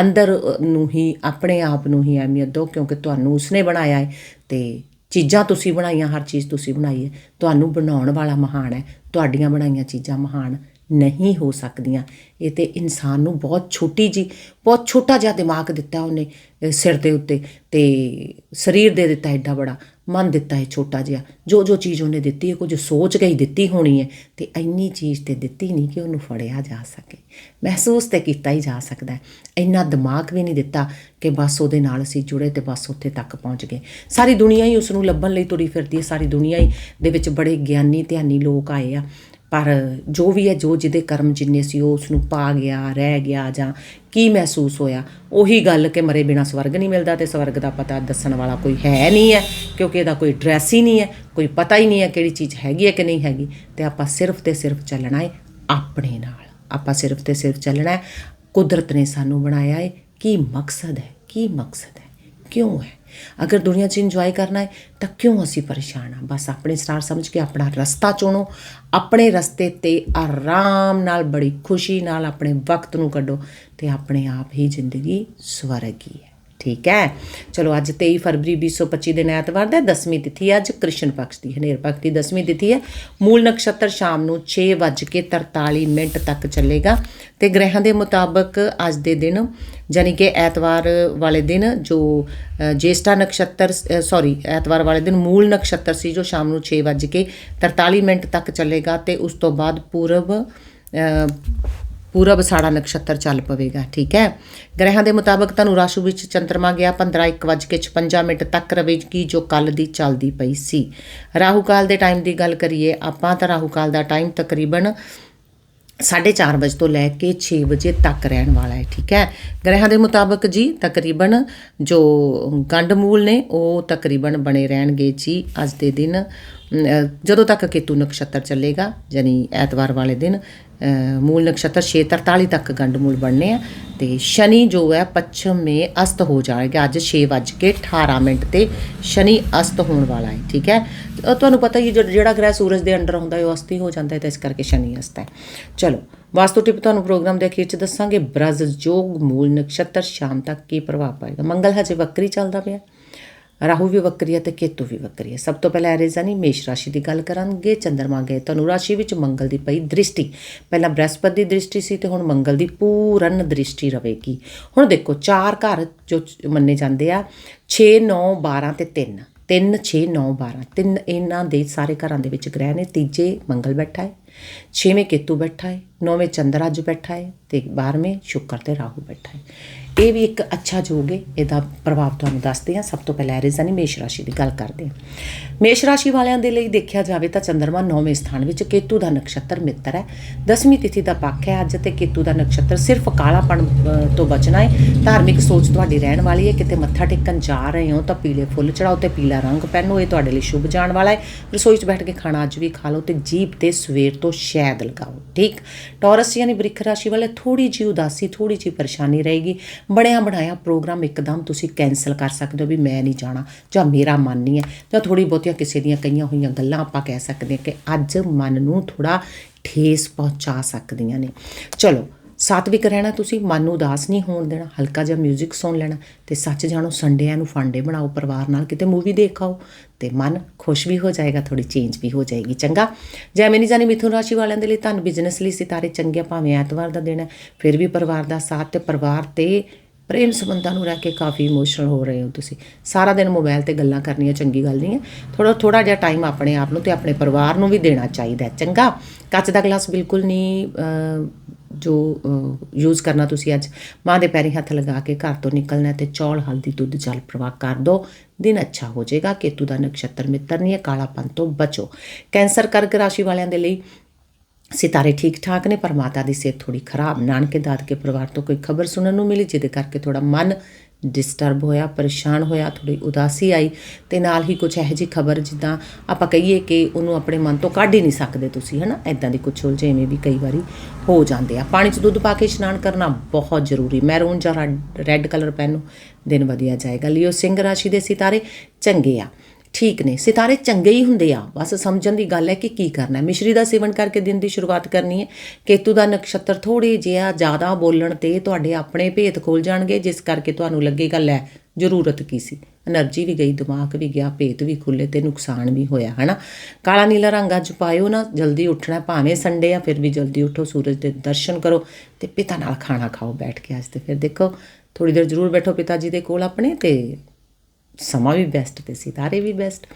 ਅੰਦਰ ਨੂੰ ਹੀ, ਆਪਣੇ ਆਪ ਨੂੰ ਹੀ ਅਹਿਮੀਅਤ ਦਿਓ, ਕਿਉਂਕਿ ਤੁਹਾਨੂੰ ਉਸਨੇ ਬਣਾਇਆ ਹੈ ਤੇ ਚੀਜ਼ਾਂ ਤੁਸੀਂ ਬਣਾਈਆਂ, ਹਰ ਚੀਜ਼ ਤੁਸੀਂ ਬਣਾਈ ਹੈ, ਤੁਹਾਨੂੰ ਬਣਾਉਣ ਵਾਲਾ ਮਹਾਨ ਹੈ, ਤੁਹਾਡੀਆਂ ਬਣਾਈਆਂ ਚੀਜ਼ਾਂ ਮਹਾਨ ਨਹੀਂ ਹੋ ਸਕਦੀਆਂ। ਇਹ ਤੇ ਇਨਸਾਨ ਨੂੰ ਬਹੁਤ ਛੋਟੀ ਜੀ, ਬਹੁਤ ਛੋਟਾ ਜਿਹਾ ਦਿਮਾਗ ਦਿੱਤਾ ਉਹਨੇ ਸਿਰ ਦੇ ਉੱਤੇ ਤੇ ਸਰੀਰ ਦੇ ਦਿੱਤਾ ਐਡਾ ਬੜਾ, ਮਨ ਦਿੱਤਾ ਹੈ ਛੋਟਾ ਜਿਹਾ। ਜੋ ਜੋ ਚੀਜ਼ ਉਹਨੇ ਦਿੱਤੀ ਹੈ, ਕੁਝ ਸੋਚ ਕੇ ਹੀ ਦਿੱਤੀ ਹੋਣੀ ਹੈ ਤੇ ਇੰਨੀ ਚੀਜ਼ ਤੇ ਦਿੱਤੀ ਨਹੀਂ ਕਿ ਉਹਨੂੰ ਫੜਿਆ ਜਾ ਸਕੇ। ਮਹਿਸੂਸ ਤੇ ਕੀਤਾ ਹੀ ਜਾ ਸਕਦਾ ਹੈ। ਇੰਨਾ ਦਿਮਾਗ ਵੀ ਨਹੀਂ ਦਿੱਤਾ ਕਿ ਬਸ ਉਹਦੇ ਨਾਲ ਅਸੀਂ ਜੁੜੇ ਤੇ ਬਸ ਉੱਥੇ ਤੱਕ ਪਹੁੰਚ ਗਏ। ਸਾਰੀ ਦੁਨੀਆ ਹੀ ਉਸ ਨੂੰ ਲੱਭਣ ਲਈ ਤੁਰੀ ਫਿਰਦੀ ਹੈ। ਸਾਰੀ ਦੁਨੀਆ ਹੀ ਦੇ ਵਿੱਚ ਬੜੇ ਗਿਆਨੀ ਧਿਆਨੀ ਲੋਕ ਆਏ ਆ। ਪਰ ਜੋ ਵੀ ਹੈ, ਜੋ ਜਿਹਦੇ ਕਰਮ ਜਿੰਨੇ ਸੀ, ਉਹ ਉਸ ਨੂੰ ਪਾ ਗਿਆ, ਰਹਿ ਗਿਆ ਜਾਂ ਕੀ ਮਹਿਸੂਸ ਹੋਇਆ, ਉਹੀ ਗੱਲ ਕਿ ਮਰੇ ਬਿਨਾ ਸਵਰਗ ਨਹੀਂ ਮਿਲਦਾ ਤੇ ਸਵਰਗ ਦਾ ਪਤਾ ਦੱਸਣ ਵਾਲਾ ਕੋਈ ਹੈ ਨਹੀਂ ਹੈ, ਕਿਉਂਕਿ ਇਹਦਾ ਕੋਈ ਡਰੈਸ ਹੀ ਨਹੀਂ ਹੈ, ਕੋਈ ਪਤਾ ਹੀ ਨਹੀਂ ਹੈ ਕਿਹੜੀ ਚੀਜ਼ ਹੈਗੀ ਹੈ ਕਿ ਨਹੀਂ ਹੈਗੀ, ਤੇ ਆਪਾਂ ਸਿਰਫ ਤੇ ਸਿਰਫ ਚੱਲਣਾ ਹੈ ਆਪਣੇ ਨਾਲ। ਆਪਾਂ ਸਿਰਫ ਤੇ ਸਿਰਫ ਚੱਲਣਾ ਹੈ, ਕੁਦਰਤ ਨੇ ਸਾਨੂੰ ਬਣਾਇਆ ਹੈ, ਕੀ ਮਕਸਦ ਹੈ, ਕੀ ਮਕਸਦ ਹੈ, ਕਿਉਂ ਹੈ? ਅਗਰ ਦੁਨੀਆ 'ਚ ਇੰਜੋਏ ਕਰਨਾ ਹੈ, ਤਾਂ ਕਿਉਂ ਅਸੀਂ ਪਰੇਸ਼ਾਨ ਆ ਬਸ ਆਪਣੇ ਸਟਾਰ ਸਮਝ ਕੇ ਆਪਣਾ ਰਸਤਾ ਚੁਣੋ, ਆਪਣੇ ਰਸਤੇ ਤੇ ਆਰਾਮ ਨਾਲ, ਬੜੀ ਖੁਸ਼ੀ ਨਾਲ ਆਪਣੇ ਵਕਤ ਨੂੰ ਕੱਢੋ ਤੇ ਆਪਣੇ ਆਪ ਹੀ ਜ਼ਿੰਦਗੀ ਸਵਰਗੀ ਹੈ। ਠੀਕ ਹੈ। ਚਲੋ ਅੱਜ 23 ਫਰਵਰੀ 2025 ਦਿਨ ਐਤਵਾਰ ਦਾ 10ਵੀਂ ਤਿਥੀ ਹੈ ਅੱਜ ਕ੍ਰਿਸ਼ਨ ਪਕਸ਼ ਦੀ ਹਨੇਰ ਪੱਖ ਦੀ 10ਵੀਂ ਤਿਥੀ ਹੈ। ਮੂਲ ਨਕਸ਼ਤਰ ਸ਼ਾਮ ਨੂੰ 6:43 ਮਿੰਟ ਤੱਕ ਚੱਲੇਗਾ ਤੇ ਗ੍ਰਹਿਾਂ ਦੇ ਮੁਤਾਬਕ ਅੱਜ ਦੇ ਦਿਨ ਜਾਨੀ ਕਿ ਐਤਵਾਰ ਵਾਲੇ ਦਿਨ ਜੋ ਅ, ਜੇਸ਼ਟਾ ਨਕਸ਼ਤਰ ਸੌਰੀ ਐਤਵਾਰ ਵਾਲੇ ਦਿਨ ਮੂਲ ਨਕਸ਼ਤਰ ਸੀ ਜੋ ਸ਼ਾਮ ਨੂੰ 6:43 ਮਿੰਟ ਤੱਕ ਚੱਲੇਗਾ ਤੇ ਉਸ ਤੋਂ ਬਾਅਦ ਪੂਰਬ ਪੂਰਾ ਪੂਰਬ ਨਕਸ਼ਤਰ ਚੱਲ ਪਵੇਗਾ, ਠੀਕ ਹੈ? ਗ੍ਰਹਿਾਂ ਦੇ ਮੁਤਾਬਕ ਤੁਹਾਨੂੰ ਰਾਸ਼ੂ ਵਿੱਚ ਚੰਦਰਮਾ ਗਿਆ 15:1:56 ਮਿੰਟ ਤੱਕ ਰਵੇਗੀ ਜੋ ਕੱਲ ਦੀ ਚੱਲਦੀ ਪਈ ਸੀ। ਰਾਹੂ ਕਾਲ ਦੇ ਟਾਈਮ ਦੀ ਗੱਲ ਕਰੀਏ, ਆਪਾਂ ਤਾਂ ਰਾਹੂ ਕਾਲ ਦਾ ਟਾਈਮ ਤਕਰੀਬਨ 4:30 ਵਜੇ ਤੋਂ ਲੈ ਕੇ 6 ਵਜੇ ਤੱਕ ਰਹਿਣ ਵਾਲਾ ਹੈ, ਠੀਕ ਹੈ? ਗ੍ਰਹਿਾਂ ਦੇ ਮੁਤਾਬਕ ਜੀ, ਤਕਰੀਬਨ ਜੋ ਗੰਡਮੂਲ ਨੇ, ਉਹ ਤਕਰੀਬਨ ਬਣੇ ਰਹਿਣਗੇ ਜੀ ਅੱਜ ਦੇ ਦਿਨ। ਜਦੋਂ ਤੱਕ ਕੇਤੂ ਨਕਸ਼ਤਰ ਚੱਲੇਗਾ, ਯਾਨੀ ਐਤਵਾਰ ਵਾਲੇ ਦਿਨ ਅ, ਮੂਲ ਨਕਸ਼ਤਰ 6:43 ਤੱਕ ਗੰਡ ਮੂਲ ਬਣਨੇ ਆ। ਤੇ ਸ਼ਨੀ ਜੋ ਹੈ ਪੱਛਮ ਮੇ ਅਸਤ ਹੋ ਜਾਏਗਾ ਅੱਜ 6:18 ਮਿੰਟ ਤੇ ਸ਼ਨੀ ਅਸਤ ਹੋਣ ਵਾਲਾ ਹੈ ਠੀਕ ਹੈ? ਅ, ਤੁਹਾਨੂੰ ਪਤਾ ਹੀ ਹੈ ਜਿਹੜਾ ਗ੍ਰਹਿ ਸੂਰਜ ਦੇ ਅੰਡਰ ਹੁੰਦਾ ਹੈ ਉਹ ਅਸਤ ਹੀ ਹੋ ਜਾਂਦਾ ਹੈ ਤਾਂ ਇਸ ਕਰਕੇ ਸ਼ਨੀ ਅਸਤ ਹੈ। ਚਲੋ ਵਾਸਤੂ ਟਿਪ ਤੁਹਾਨੂੰ ਪ੍ਰੋਗਰਾਮ ਦੇ ਅਖੀਰ ਚ ਦੱਸਾਂਗੇ। ਬ੍ਰਜ ਜੋਗ ਮੂਲ ਨਕਸ਼ਤਰ ਸ਼ਾਮ ਤੱਕ ਕੀ ਪ੍ਰਭਾਵ ਪਾਏਗਾ? ਮੰਗਲ ਹਜੇ ਵੱਕਰੀ ਚੱਲਦਾ ਪਿਆ। ਰਾਹੂ ਵੀ ਵੱਕਰੀ ਹੈ ਤੇ ਕੇਤੂ ਵੀ ਵੱਕਰੀ ਹੈ। ਸਭ ਤੋਂ ਪਹਿਲਾਂ ਐਰੀਜ਼ਾਨੀ ਮੇਸ਼ ਰਾਸ਼ੀ ਦੀ ਗੱਲ ਕਰਾਂਗੇ ਚੰਦਰਮਾ ਗਏ। ਧਨੁ ਰਾਸ਼ੀ ਵਿੱਚ ਮੰਗਲ ਦੀ ਪਈ ਦ੍ਰਿਸ਼ਟੀ। ਪਹਿਲਾਂ ਬ੍ਰਹਸਪਤੀ ਦੀ ਦ੍ਰਿਸ਼ਟੀ ਸੀ ਤੇ ਹੁਣ ਮੰਗਲ ਦੀ ਪੂਰਨ ਦ੍ਰਿਸ਼ਟੀ ਰਹੇਗੀ। ਹੁਣ ਦੇਖੋ, ਚਾਰ ਘਰ ਜੋ ਮੰਨੇ ਜਾਂਦੇ ਆ 6 9 12 ਤੇ 3 3 6 9 12 ਤਿੰਨ ਇਹਨਾਂ ਦੇ ਸਾਰੇ ਘਰਾਂ ਦੇ ਵਿੱਚ ਗ੍ਰਹਿ ਨੇ, ਤੀਜੇ ਮੰਗਲ ਬੈਠਾ ਹੈ। ਛੇਵੇਂ ਕੇਤੂ ਬੈਠਾ ਹੈ ਨੌਵੇਂ ਚੰਦਰ ਅੱਜ ਬੈਠਾ ਹੈ ਤੇ 12ਵੇਂ ਸ਼ੁੱਕਰ ਤੇ ਰਾਹੂ ਬੈਠਾ ਹੈ ਇਹ ਵੀ ਇੱਕ ਅੱਛਾ ਜੋਗ ਹੈ ਇਹਦਾ ਪ੍ਰਭਾਵ ਤੁਹਾਨੂੰ ਦੱਸਦੇ ਹਾਂ। ਸਭ ਤੋਂ ਪਹਿਲਾਂ ਐਰੀਜ਼ਾਨੀ ਮੇਸ਼ ਰਾਸ਼ੀ ਦੀ ਗੱਲ ਕਰਦੇ ਹਾਂ। ਮੇਸ਼ ਰਾਸ਼ੀ ਵਾਲਿਆਂ ਦੇ ਲਈ ਦੇਖਿਆ ਜਾਵੇ ਤਾਂ ਚੰਦਰਮਾ 9ਵੇਂ ਸਥਾਨ ਵਿੱਚ ਕੇਤੂ ਦਾ ਨਕਸ਼ਤਰ ਮਿੱਤਰ ਹੈ। 10ਵੀਂ ਤਿਥੀ ਦਾ ਪੱਖ ਹੈ ਅੱਜ ਤੇ ਕੇਤੂ ਦਾ ਨਕਸ਼ਤਰ ਸਿਰਫ ਕਾਲਾਪਣ ਤੋਂ ਬਚਣਾ ਹੈ ਧਾਰਮਿਕ ਸੋਚ ਤੁਹਾਡੀ ਰਹਿਣ ਵਾਲੀ ਹੈ ਕਿਤੇ ਮੱਥਾ ਟੇਕਣ ਜਾ ਰਹੇ ਹੋ ਤਾਂ ਪੀਲੇ ਫੁੱਲ ਚੜਾਓ ਤੇ ਪੀਲਾ ਰੰਗ ਪਹਿਨੋ, ਇਹ ਤੁਹਾਡੇ ਲਈ ਸ਼ੁਭ ਜਾਣ ਵਾਲਾ ਹੈ ਰਸੋਈ 'ਚ ਬੈਠ ਕੇ ਖਾਣਾ ਅੱਜ ਵੀ ਖਾ ਲਓ ਤੇ ਜੀਭ ਤੇ ਸਵੇਰ ਤੋਂ ਸ਼ਾਇਦ ਲਗਾਓ, ਠੀਕ? ਟੌਰਸ ਯਾਨੀ ਬ੍ਰਿਖ ਰਾਸ਼ੀ ਵਾਲੇ ਥੋੜੀ ਜਿਹੀ ਉਦਾਸੀ ਥੋੜੀ ਜਿਹੀ ਪਰੇਸ਼ਾਨੀ ਰਹੇਗੀ। ਬਣਿਆ ਬਣਾਇਆ ਪ੍ਰੋਗਰਾਮ ਇੱਕਦਮ ਤੁਸੀਂ ਕੈਨਸਲ ਕਰ ਸਕਦੇ ਹੋ ਵੀ ਮੈਂ ਨਹੀਂ ਜਾਣਾ ਜਾਂ ਮੇਰਾ ਮਨ ਨਹੀਂ ਹੈ ਜਾਂ ਥੋੜੀ ਬਹੁਤੀਆਂ ਕਿਸੇ ਦੀਆਂ ਕਈਆਂ ਹੋਈਆਂ ਗੱਲਾਂ ਆਪਾਂ ਕਹਿ ਸਕਦੇ ਹਾਂ ਕਿ ਅੱਜ ਮਨ ਨੂੰ ਥੋੜਾ ਠੇਸ ਪਹੁੰਚਾ ਸਕਦੀਆਂ ਨੇ। ਚਲੋ ਸਾਤਵਿਕ ਰਹਿਣਾ ਤੁਸੀਂ ਮਨ ਨੂੰ ਉਦਾਸ ਨਹੀਂ ਹੋਣ ਦੇਣਾ ਹਲਕਾ ਜਿਹਾ 뮤직 ਸੁਣ ਲੈਣਾ ਤੇ ਸੱਚ ਜਾਣੋ ਸੰਡਿਆਂ ਨੂੰ ਫਾਂਡੇ ਬਣਾਓ ਪਰਿਵਾਰ ਨਾਲ ਕਿਤੇ ਮੂਵੀ ਦੇਖ ਆਓ ਤੇ ਮਨ ਖੁਸ਼ ਵੀ ਹੋ ਜਾਏਗਾ ਥੋੜੀ ਚੇਂਜ ਵੀ ਹੋ ਜਾਏਗੀ। ਚੰਗਾ? ਜੈਮਨੀ ਜਾਨੀ ਮਿਥੁਨ ਰਾਸ਼ੀ ਵਾਲਿਆਂ ਦੇ ਲਈ ਤੁਹਾਨੂੰ ਬਿਜ਼ਨਸ ਲਈ ਸਿਤਾਰੇ ਚੰਗੇ ਆ, ਭਾਵੇਂ ਐਤਵਾਰ ਦਾ ਦਿਨ ਹੈ ਫਿਰ ਵੀ ਪਰਿਵਾਰ ਦਾ ਸਾਥ ਤੇ ਪਰਿਵਾਰ ਤੇ ਪ੍ਰੇਮ ਸੰਬੰਧਾਂ ਨੂੰ ਰਹਿ ਕੇ ਕਾਫੀ ਇਮੋਸ਼ਨਲ ਹੋ ਰਹੇ ਹੋ ਤੁਸੀਂ। ਸਾਰਾ ਦਿਨ ਮੋਬਾਈਲ ਤੇ ਗੱਲਾਂ ਕਰਨੀਆਂ ਚੰਗੀ ਗੱਲ ਨਹੀਂ ਹੈ। ਥੋੜਾ ਥੋੜਾ ਜਿਹਾ ਟਾਈਮ ਆਪਣੇ ਆਪ ਨੂੰ ਤੇ ਆਪਣੇ ਪਰਿਵਾਰ ਨੂੰ ਵੀ ਦੇਣਾ ਚਾਹੀਦਾ ਚੰਗਾ? ਕੱਚ ਦਾ ਗਲਾਸ ਬਿਲਕੁਲ ਨਹੀਂ ਜੋ ਯੂਜ਼ ਕਰਨਾ ਤੁਸੀਂ ਅੱਜ, ਮਾਂ ਦੇ ਪੈਰੀ ਹੱਥ ਲਗਾ ਕੇ ਘਰ ਤੋਂ ਨਿਕਲਣਾ ਹੈ ਤੇ ਚੌਲ, ਹਲਦੀ, ਦੁੱਧ, ਜਲ ਪ੍ਰਵਾਹ ਕਰ ਦੋ। ਦਿਨ ਅੱਛਾ ਹੋ ਜਾਏਗਾ, ਕੇਤੂ ਦਾ ਨਕਸ਼ਤਰ ਮਿੱਤਰ ਨਹੀਂ ਹੈ, ਕਾਲਾਪਨ ਤੋਂ ਬਚੋ। ਕੈਂਸਰ ਕਰਕ ਰਾਸ਼ੀ ਵਾਲਿਆਂ ਦੇ ਲਈ ਸਿਤਾਰੇ ਠੀਕ ਠਾਕ ਨੇ, ਪਰ ਮਾਤਾ ਦੀ ਸਿਹਤ ਥੋੜੀ ਖਰਾਬ। ਨਾਨਕੇ, ਦਾਦਕੇ, ਪਰਿਵਾਰ ਤੋਂ ਕੋਈ ਖਬਰ ਸੁਣਨ ਨੂੰ ਮਿਲੀ, ਜਿਹਦੇ ਕਰਕੇ ਥੋੜਾ ਮਨ ਡਿਸਟਰਬ ਹੋਇਆ, ਪਰੇਸ਼ਾਨ ਹੋਇਆ ਥੋੜੀ ਉਦਾਸੀ ਆਈ ਤੇ ਨਾਲ ਹੀ ਕੁਝ ਇਹੋ ਜਿਹੀ ਖਬਰ ਜਿੱਦਾਂ ਆਪਾਂ ਕਹੀਏ ਕਿ ਉਹਨੂੰ ਆਪਣੇ ਮਨ ਤੋਂ ਕੱਢ ਹੀ ਨਹੀਂ ਸਕਦੇ ਤੁਸੀਂ, ਹਨਾ? ਐਦਾਂ ਦੀ ਕੁਝ ਉਲਝੇਵੇਂ ਵੀ ਕਈ ਵਾਰੀ ਹੋ ਜਾਂਦੇ ਆ। ਪਾਣੀ 'ਚ ਦੁੱਧ ਪਾ ਕੇ ਇਸ਼ਨਾਨ ਕਰਨਾ ਬਹੁਤ ਜ਼ਰੂਰੀ। ਮੈਰੂਨ ਜਾਂ ਰੈੱਡ ਕਲਰ ਪਹਿਨੋ ਦਿਨ ਵਧੀਆ ਜਾਏਗਾ। ਲਿਓ ਸਿੰਘ ਰਾਸ਼ੀ ਦੇ ਸਿਤਾਰੇ ਚੰਗੇ ਆ। ਠੀਕ ਨੇ, ਸਿਤਾਰੇ ਚੰਗੇ ਹੀ ਹੁੰਦੇ ਆ। ਬਸ ਸਮਝਣ ਦੀ ਗੱਲ ਹੈ ਕਿ ਕੀ ਕਰਨਾ ਹੈ? ਮਿਸ਼ਰੀ ਦਾ ਸੇਵਨ ਕਰਕੇ ਦਿਨ ਦੀ ਸ਼ੁਰੂਆਤ ਕਰਨੀ ਹੈ। ਕੇਤੂ ਦਾ ਨਕਸ਼ਤਰ ਥੋੜੇ ਜਿਹਾ ਜ਼ਿਆਦਾ ਬੋਲਣ ਤੇ ਤੁਹਾਡੇ ਆਪਣੇ ਭੇਤ ਖੋਲ ਜਾਣਗੇ, ਜਿਸ ਕਰਕੇ ਤੁਹਾਨੂੰ ਲੱਗੇਗਾ, ਲੈ, ਜ਼ਰੂਰਤ ਕੀ ਸੀ? એનર્ਜੀ ਵੀ ਗਈ, ਦਿਮਾਗ ਵੀ ਗਿਆ, ਭੇਤ ਵੀ ਖੁੱਲੇ ਤੇ ਨੁਕਸਾਨ ਵੀ ਹੋਇਆ, ਹਨਾ? ਕਾਲਾ ਨੀਲਾ ਰੰਗ ਅੱਜ ਪਾਇਓ ਨਾ, ਜਲਦੀ ਉੱਠਣਾ ਭਾਵੇਂ ਸੰਡੇ ਆ, ਫਿਰ ਵੀ ਜਲਦੀ ਉੱਠੋ, ਸੂਰਜ ਦੇ ਦਰਸ਼ਨ ਕਰੋ ਤੇ ਪਿਤਾ ਨਾਲ ਖਾਣਾ ਖਾਓ, ਬੈਠ ਕੇ ਅੱਜ ਤੇ ਫਿਰ ਦੇਖੋ ਥੋੜੀ ਦੇਰ ਜ਼ਰੂਰ ਬੈਠੋ ਪਿਤਾ ਜੀ ਦੇ ਕੋਲ ਆਪਣੇ ਤੇ ਸਮਾਂ ਵੀ ਬੈਸਟ ਤੇ ਸਿਤਾਰੇ ਵੀ ਬੈਸਟ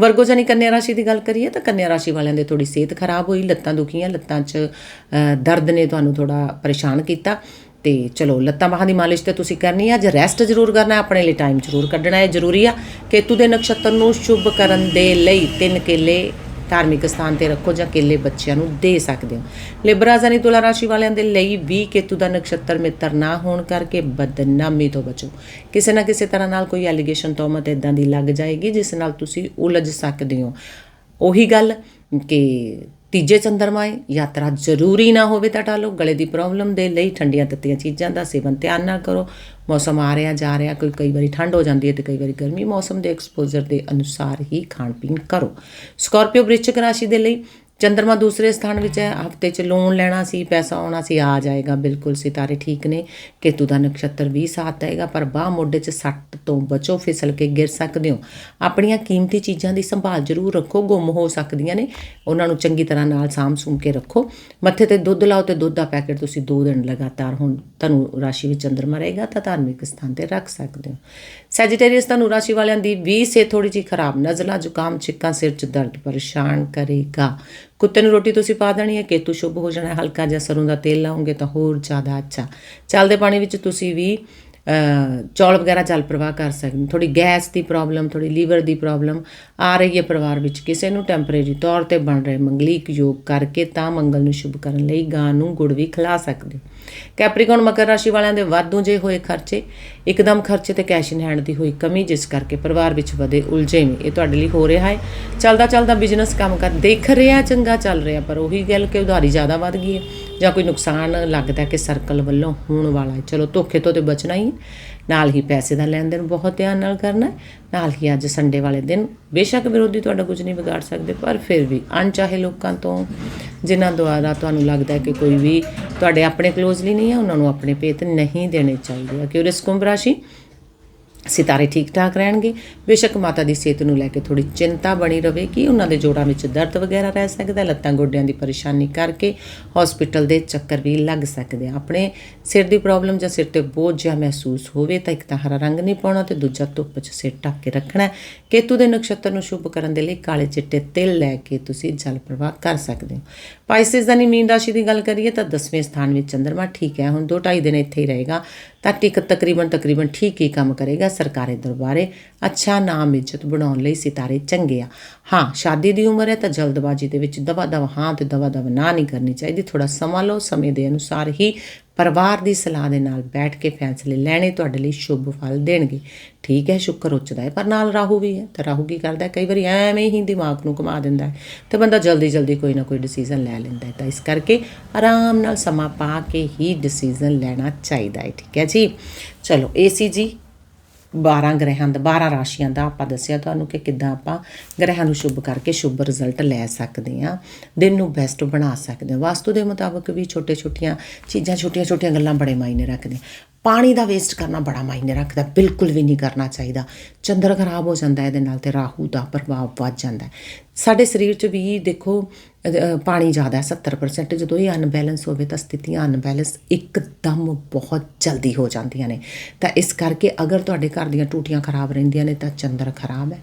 ਵਰਗੋ ਜਾਨੀ ਕੰਨਿਆ ਰਾਸ਼ੀ ਦੀ ਗੱਲ ਕਰੀਏ ਤਾਂ ਕੰਨਿਆ ਰਾਸ਼ੀ ਵਾਲਿਆਂ ਦੇ ਥੋੜੀ ਸਿਹਤ ਖਰਾਬ ਹੋਈ, ਲੱਤਾਂ ਦੁਖੀਆਂ, ਲੱਤਾਂ 'ਚ ਦਰਦ ਨੇ ਤੁਹਾਨੂੰ ਥੋੜਾ ਪਰੇਸ਼ਾਨ ਕੀਤਾ। ਤੇ ਚਲੋ, ਲੱਤਾਂ ਬਾਹਾਂ ਦੀ ਮਾਲਿਸ਼ ਤੇ ਤੁਸੀਂ ਕਰਨੀ ਹੈ ਅੱਜ ਰੈਸਟ ਜ਼ਰੂਰ ਕਰਨਾ, ਆਪਣੇ ਲਈ ਟਾਈਮ ਜ਼ਰੂਰ ਕੱਢਣਾ ਹੈ ਜ਼ਰੂਰੀ ਆ। ਕੇਤੂ ਦੇ ਨਕਸ਼ਤਰ ਨੂੰ ਸ਼ੁਭ ਕਰਨ ਦੇ ਲਈ ਤਿੰਨ ਕੇਲੇ ਧਾਰਮਿਕ ਸਥਾਨ ਤੇ ਰੱਖੋ ਜਾਂ ਕੇਲੇ ਬੱਚਿਆਂ ਨੂੰ ਦੇ ਸਕਦੇ ਹੋ। ਲਿਬਰਾ ਜਾਨੀ ਤੁਲਾ ਰਾਸ਼ੀ ਵਾਲਿਆਂ ਦੇ ਲਈ ਵੀ ਕੇਤੂ ਦਾ ਨਕਸ਼ਤਰ ਮਿੱਤਰ ਨਾ ਹੋਣ ਕਰਕੇ ਬਦਨਾਮੀ ਤੋਂ ਬਚੋ। ਕਿਸੇ ਨਾ ਕਿਸੇ ਤਰ੍ਹਾਂ ਨਾਲ ਕੋਈ ਐਲੀਗੇਸ਼ਨ ਤੋਮਤ ਇਦਾਂ ਦੀ ਲੱਗ ਜਾਏਗੀ, ਜਿਸ ਨਾਲ ਤੁਸੀਂ ਉਲਝ ਸਕਦੇ ਹੋ। ਉਹੀ ਗੱਲ ਕਿ ਤੀਜੇ ਚੰਦਰਮਾਏ ਯਾਤਰਾ ਜ਼ਰੂਰੀ ਨਾ ਹੋਵੇ ਤਾਂ ਟਾਲੋ, ਗਲੇ ਦੀ ਪ੍ਰੋਬਲਮ ਦੇ ਲਈ ਠੰਡੀਆਂ ਤੱਤੀਆਂ ਚੀਜ਼ਾਂ ਦਾ ਸੇਵਨ ਧਿਆਨ ਨਾ ਕਰੋ। ਮੌਸਮ ਆ ਰਿਹਾ, ਜਾ ਰਿਹਾ, ਕੋਈ, ਕਈ ਵਾਰੀ ਠੰਡ ਹੋ ਜਾਂਦੀ ਹੈ ਤੇ ਕਈ ਵਾਰੀ ਗਰਮੀ। ਮੌਸਮ ਦੇ ਐਕਸਪੋਜ਼ਰ ਦੇ ਅਨੁਸਾਰ ਹੀ ਖਾਣ ਪੀਣ ਕਰੋ। ਸਕਾਰਪੀਓ ਵ੍ਰਿਸ਼ਚਿਕ ਰਾਸ਼ੀ ਦੇ ਲਈ ਚੰਦਰਮਾ ਦੂਸਰੇ ਸਥਾਨ ਵਿੱਚ ਹੈ। ਹਫ਼ਤੇ 'ਚ ਲੋਨ ਲੈਣਾ ਸੀ, ਪੈਸਾ ਆਉਣਾ ਸੀ, ਆ ਜਾਏਗਾ। ਬਿਲਕੁਲ ਸਿਤਾਰੇ ਠੀਕ ਨੇ। ਕੇਤੂ ਦਾ ਨਕਸ਼ਤਰ ਵੀ ਸਾਥ ਆਏਗਾ ਪਰ ਬਾਹ ਮੋਢੇ 'ਚ ਸੱਟ ਤੋਂ ਬਚੋ, ਫਿਸਲ ਕੇ ਗਿਰ ਸਕਦੇ ਹੋ। ਆਪਣੀਆਂ ਕੀਮਤੀ ਚੀਜ਼ਾਂ ਦੀ ਸੰਭਾਲ ਜ਼ਰੂਰ ਰੱਖੋ, ਗੁੰਮ ਹੋ ਸਕਦੀਆਂ ਨੇ। ਉਹਨਾਂ ਨੂੰ ਚੰਗੀ ਤਰ੍ਹਾਂ ਨਾਲ ਸਾਂਭ ਸੂਮ ਕੇ ਰੱਖੋ। ਮੱਥੇ ਤੇ ਦੁੱਧ ਲਾਓ ਤੇ ਦੁੱਧ ਦਾ ਪੈਕੇਟ ਤੁਸੀਂ 2 ਦਿਨ ਲਗਾਤਾਰ ਹੁਣ ਤੁਹਾਨੂੰ ਰਾਸ਼ੀ ਵਿੱਚ ਚੰਦਰਮਾ ਰਹੇਗਾ, ਤਾਂ ਧਾਰਮਿਕ ਸਥਾਨ ਤੇ ਰੱਖ ਸਕਦੇ ਹੋ। ਸੈਜੀਟੇਰੀਅਸ ਤੁਹਾਨੂੰ ਰਾਸ਼ੀ ਵਾਲਿਆਂ ਦੀ ਵੀ ਸੇ ਥੋੜੀ ਜਿਹੀ ਖਰਾਬ। ਨਜ਼ਲਾ, ਜ਼ੁਕਾਮ, ਛਿੱਕਾਂ, ਸਿਰ 'ਚ ਦਰਦ ਪਰੇਸ਼ਾਨ ਕਰੇਗਾ। ਕੁੱਤੇ ਨੂੰ ਰੋਟੀ ਤੁਸੀਂ ਪਾ ਦੇਣੀ ਹੈ, ਕੇਤੂ ਸ਼ੁਭ ਹੋ ਜਾਣਾ ਹਲਕਾ ਜਿਹਾ ਸਰੋਂ ਦਾ ਤੇਲ ਲਾਉਂਗੇ ਤਾਂ ਹੋਰ ਜ਼ਿਆਦਾ ਅੱਛਾ। ਚੱਲਦੇ ਪਾਣੀ ਵਿੱਚ ਤੁਸੀਂ ਵੀ ਚੌਲ ਵਗੈਰਾ ਜਲ ਪ੍ਰਵਾਹ ਕਰ ਸਕਦੇ ਹੋ ਥੋੜੀ ਗੈਸ ਦੀ ਪ੍ਰੋਬਲਮ ਥੋੜੀ ਲੀਵਰ ਦੀ ਪ੍ਰੋਬਲਮ ਆ ਰਹੀ ਹੈ ਪਰਿਵਾਰ ਵਿੱਚ। ਕਿਸੇ ਨੂੰ ਟੈਂਪਰੇਰੀ ਤੌਰ ਤੇ ਬਣ ਰਹੇ ਮੰਗਲੀਕ ਯੋਗ ਕਰਕੇ ਤਾਂ ਮੰਗਲ ਨੂੰ ਸ਼ੁਭ ਕਰਨ ਲਈ ਗਾਂ ਨੂੰ ਗੁੜ ਵੀ ਖਿਲਾ ਸਕਦੇ। ਹੋ ਕੈਪਰੀਕੌਨ ਮਕਰ ਰਾਸ਼ੀ ਵਾਲਿਆਂ ਦੇ ਵਾਧੂ ਜੇ ਹੋਏ ਖਰਚੇ, ਇੱਕਦਮ ਖਰਚੇ ਤੇ ਕੈਸ਼ ਇਨ ਹੈਂਡ ਦੀ ਹੋਈ ਕਮੀ, ਜਿਸ ਕਰਕੇ ਪਰਿਵਾਰ ਵਿੱਚ ਵਧੇ ਉਲਝੇਵੇਂ ਇਹ ਤੁਹਾਡੇ ਲਈ ਹੋ ਰਿਹਾ ਹੈ। ਚੱਲਦਾ ਚੱਲਦਾ ਬਿਜ਼ਨਸ ਕੰਮ ਕਰ ਦੇਖ ਰਿਹਾ, ਚੰਗਾ ਚੱਲ ਰਿਹਾ, ਪਰ ਉਹੀ ਗੱਲ ਕਿ ਉਧਾਰੀ ਜ਼ਿਆਦਾ ਵੱਧ ਗਈ ਹੈ। ਜਾਂ ਕੋਈ ਨੁਕਸਾਨ ਲੱਗਦਾ ਕਿ ਸਰਕਲ ਵੱਲੋਂ ਹੋਣ ਵਾਲਾ ਹੈ। ਚਲੋ, ਧੋਖੇ ਤੋਂ ਤੇ ਬਚਣਾ ਹੀ ਹੈ। ਨਾਲ ਹੀ ਪੈਸੇ ਦਾ ਲੈਣ ਦੇਣ ਬਹੁਤ ਧਿਆਨ ਨਾਲ ਕਰਨਾ ਨਾਲ ਹੀ ਅੱਜ ਸੰਡੇ ਵਾਲੇ ਦਿਨ ਬੇਸ਼ੱਕ ਵਿਰੋਧੀ ਤੁਹਾਡਾ ਕੁਝ ਨਹੀਂ ਵਿਗਾੜ ਸਕਦੇ, ਪਰ ਫਿਰ ਵੀ ਅਣਚਾਹੇ ਲੋਕਾਂ ਤੋਂ, ਜਿਨ੍ਹਾਂ ਦੁਆਰਾ ਤੁਹਾਨੂੰ ਲੱਗਦਾ ਹੈ ਕਿ ਕੋਈ ਵੀ ਤੁਹਾਡੇ ਆਪਣੇ ਕਲੋਜ਼ਲੀ ਨਹੀਂ ਹੈ, ਉਹਨਾਂ ਨੂੰ ਆਪਣੇ ਭੇਤ ਨਹੀਂ ਦੇਣੇ ਚਾਹੀਦੇ। ਆ ਕਿਉਰਿਸ ਕੁੰਭ ਰਾਸ਼ੀ ਸਿਤਾਰੇ ਠੀਕ ਠਾਕ ਰਹਿਣਗੇ। ਬੇਸ਼ੱਕ ਮਾਤਾ ਦੀ ਸਿਹਤ ਨੂੰ ਲੈ ਕੇ ਥੋੜੀ ਚਿੰਤਾ ਬਣੀ ਰਵੇ ਕਿ ਉਹਨਾਂ ਦੇ ਜੋੜਾਂ ਵਿੱਚ ਦਰਦ ਵਗੈਰਾ ਰਹਿ ਸਕਦਾ ਲੱਤਾਂ ਗੋਡਿਆਂ ਦੀ ਪਰੇਸ਼ਾਨੀ ਕਰਕੇ ਹਸਪੀਟਲ ਦੇ ਚੱਕਰ ਵੀ ਲੱਗ ਸਕਦੇ ਆ। ਆਪਣੇ ਸਿਰ ਦੀ ਪ੍ਰੋਬਲਮ ਜਾਂ ਸਿਰ ਤੇ ਬੋਝ ਜਿਹਾ ਮਹਿਸੂਸ ਹੋਵੇ ਤਾਂ ਇੱਕ ਤਾਂ ਹਰਾ ਰੰਗ ਨਹੀਂ ਪਾਉਣਾ ਤੇ ਦੂਜਾ ਧੁੱਪ 'ਚ ਸਿਰ ਢੱਕ ਕੇ ਰੱਖਣਾ ਕੇਤੂ ਦੇ ਨਕਸ਼ਤਰ ਨੂੰ ਸ਼ੁਭ ਕਰਨ ਦੇ ਲਈ ਕਾਲੇ ਚਿੱਟੇ ਤਿਲ ਲੈ ਕੇ ਤੁਸੀਂ ਜਲ ਪ੍ਰਵਾਹ ਕਰ ਸਕਦੇ ਹੋ। ਪਾਈਸਿਸ ਦਾ ਮੀਨ ਰਾਸ਼ੀ ਦੀ ਗੱਲ ਕਰੀਏ ਤਾਂ 10ਵੇਂ ਸਥਾਨ ਵਿੱਚ ਚੰਦਰਮਾ ਠੀਕ ਹੈ, ਹੁਣ 2.5 ਦਿਨ ਇੱਥੇ ਹੀ ਰਹੇਗਾ। ਤਾਂ ਟਿਕ ਤਕਰੀਬਨ ਤਕਰੀਬਨ ਠੀਕ ਹੀ ਕੰਮ ਕਰੇਗਾ ਸਰਕਾਰੀ ਦਰਬਾਰੇ। ਅੱਛਾ ਨਾਮ ਇੱਜ਼ਤ ਬਣਾਉਣ ਲਈ ਸਿਤਾਰੇ ਚੰਗੇ ਆ। ਹਾਂ, ਸ਼ਾਦੀ ਦੀ ਉਮਰ ਹੈ ਤਾਂ ਜਲਦਬਾਜ਼ੀ ਦੇ ਵਿੱਚ ਦਵਾ ਦਵਾ ਹਾਂ ਤੇ ਦਵਾ ਦਵਾ ਨਾ ਨਹੀਂ ਕਰਨੀ ਚਾਹੀਦੀ। ਥੋੜਾ ਸਮਾਂ ਲਓ, ਸਮੇਂ ਦੇ ਅਨੁਸਾਰ ਹੀ ਪਰਿਵਾਰ ਦੀ ਸਲਾਹ ਦੇ ਨਾਲ ਬੈਠ ਕੇ ਫੈਸਲੇ ਲੈਣੇ ਤੁਹਾਡੇ ਲਈ ਸ਼ੁਭ ਫਲ ਦੇਣਗੇ। ਠੀਕ ਹੈ, ਸ਼ੁਕਰ ਉੱਚਦਾ ਹੈ, ਪਰ ਨਾਲ ਰਾਹੂ ਵੀ ਹੈ। ਤਾਂ ਰਾਹੂ ਕੀ ਕਰਦਾ ਕਈ ਵਾਰੀ ਐਵੇਂ ਹੀ ਦਿਮਾਗ ਨੂੰ ਘੁਮਾ ਦਿੰਦਾ ਹੈ ਤੇ ਬੰਦਾ ਜਲਦੀ ਜਲਦੀ ਕੋਈ ਨਾ ਕੋਈ ਡਿਸੀਜਨ ਲੈ ਲੈਂਦਾ ਹੈ। ਤਾਂ ਇਸ ਕਰਕੇ ਆਰਾਮ ਨਾਲ ਸਮਾਂ ਪਾ ਕੇ ਹੀ ਡਿਸੀਜਨ ਲੈਣਾ ਚਾਹੀਦਾ ਹੈ। ਠੀਕ ਹੈ ਜੀ? ਚਲੋ ਏਸੀ ਜੀ 12 ਗ੍ਰਹਿਾਂ ਦਾ 12 ਰਾਸ਼ੀਆਂ ਦਾ ਆਪਾਂ ਦੱਸਿਆ ਤੁਹਾਨੂੰ ਕਿ ਕਿੱਦਾਂ ਆਪਾਂ ਗ੍ਰਹਿਾਂ ਨੂੰ ਸ਼ੁਭ ਕਰਕੇ ਸ਼ੁਭ ਰਿਜ਼ਲਟ ਲੈ ਸਕਦੇ ਹਾਂ, ਦਿਨ ਨੂੰ ਬੈਸਟ ਬਣਾ ਸਕਦੇ ਹਾਂ। ਵਾਸਤੂ ਦੇ ਮੁਤਾਬਕ ਵੀ ਛੋਟੇ ਛੋਟੀਆਂ ਚੀਜ਼ਾਂ ਛੋਟੀਆਂ ਛੋਟੀਆਂ ਗੱਲਾਂ ਬੜੇ ਮਾਇਨੇ ਰੱਖਦੀਆਂ। ਪਾਣੀ ਦਾ ਵੇਸਟ ਕਰਨਾ ਬੜਾ ਮਾਇਨੇ ਰੱਖਦਾ, ਬਿਲਕੁਲ ਵੀ ਨਹੀਂ ਕਰਨਾ ਚਾਹੀਦਾ। ਚੰਦਰ ਖਰਾਬ ਹੋ ਜਾਂਦਾ ਇਹਦੇ ਨਾਲ ਤੇ ਰਾਹੂ ਦਾ ਪ੍ਰਭਾਵ ਵੱਧ ਜਾਂਦਾ ਸਾਡੇ ਸਰੀਰ 'ਚ ਵੀ ਦੇਖੋ ਪਾਣੀ ਜ਼ਿਆਦਾ ਹੈ 70% ਜਦੋਂ ਇਹ ਅਨਬੈਲੈਂਸ ਹੋਵੇ ਤਾਂ ਸਥਿਤੀਆਂ ਅਨਬੈਲੈਂਸ ਇੱਕਦਮ ਬਹੁਤ ਜਲਦੀ ਹੋ ਜਾਂਦੀਆਂ ਨੇ। ਤਾਂ ਇਸ ਕਰਕੇ ਅਗਰ ਤੁਹਾਡੇ ਘਰ ਦੀਆਂ ਟੂਟੀਆਂ ਖਰਾਬ ਰਹਿੰਦੀਆਂ ਨੇ ਤਾਂ ਚੰਦਰ ਖਰਾਬ ਹੈ,